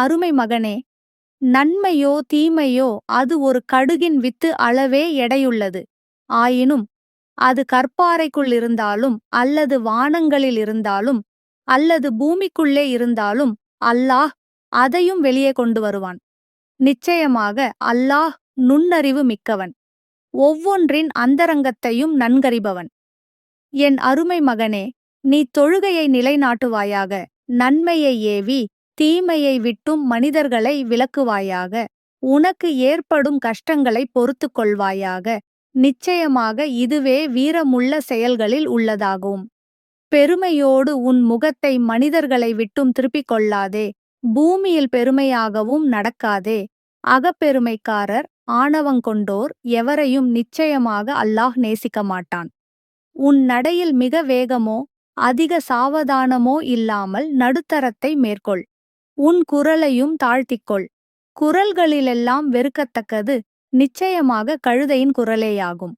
அருமை மகனே நன்மையோ தீமையோ அது ஒரு கடுகின் வித்து அளவே எடையுள்ளது. ஆயினும் அது கற்பாறைக்குள் இருந்தாலும் அல்லது வானங்களில் இருந்தாலும் அல்லது பூமிக்குள்ளே இருந்தாலும் அல்லாஹ் அதையும் வெளியே கொண்டு வருவான். நிச்சயமாக அல்லாஹ் நுண்ணறிவு மிக்கவன். ஒவ்வொன்றின் அந்தரங்கத்தையும் நன்கறிபவன். என் அருமை மகனே நீ தொழுகையை நிலைநாட்டுவாயாக நன்மையை ஏவி தீமையை விட்டும் மனிதர்களை விலக்குவாயாக உனக்கு ஏற்படும் கஷ்டங்களை பொறுத்துக் கொள்வாயாக. நிச்சயமாக இதுவே வீரமுள்ள செயல்களில் உள்ளதாகும். பெருமையோடு உன் முகத்தை மனிதர்களை விட்டும் திருப்பிக் கொள்ளாதே. பூமியில் பெருமையாகவும் நடக்காதே. அகப்பெருமைக்காரர் ஆணவங்கொண்டோர் எவரையும் நிச்சயமாக அல்லாஹ் நேசிக்க மாட்டான். உன் நடையில் மிக வேகமோ அதிக சாவதானமோ இல்லாமல் நடுத்தரத்தை மேற்கொள். உன் குரலையும் தாழ்த்திக்கொள். குரல்களிலெல்லாம் வெறுக்கத்தக்கது நிச்சயமாக கழுதையின் குரலேயாகும்.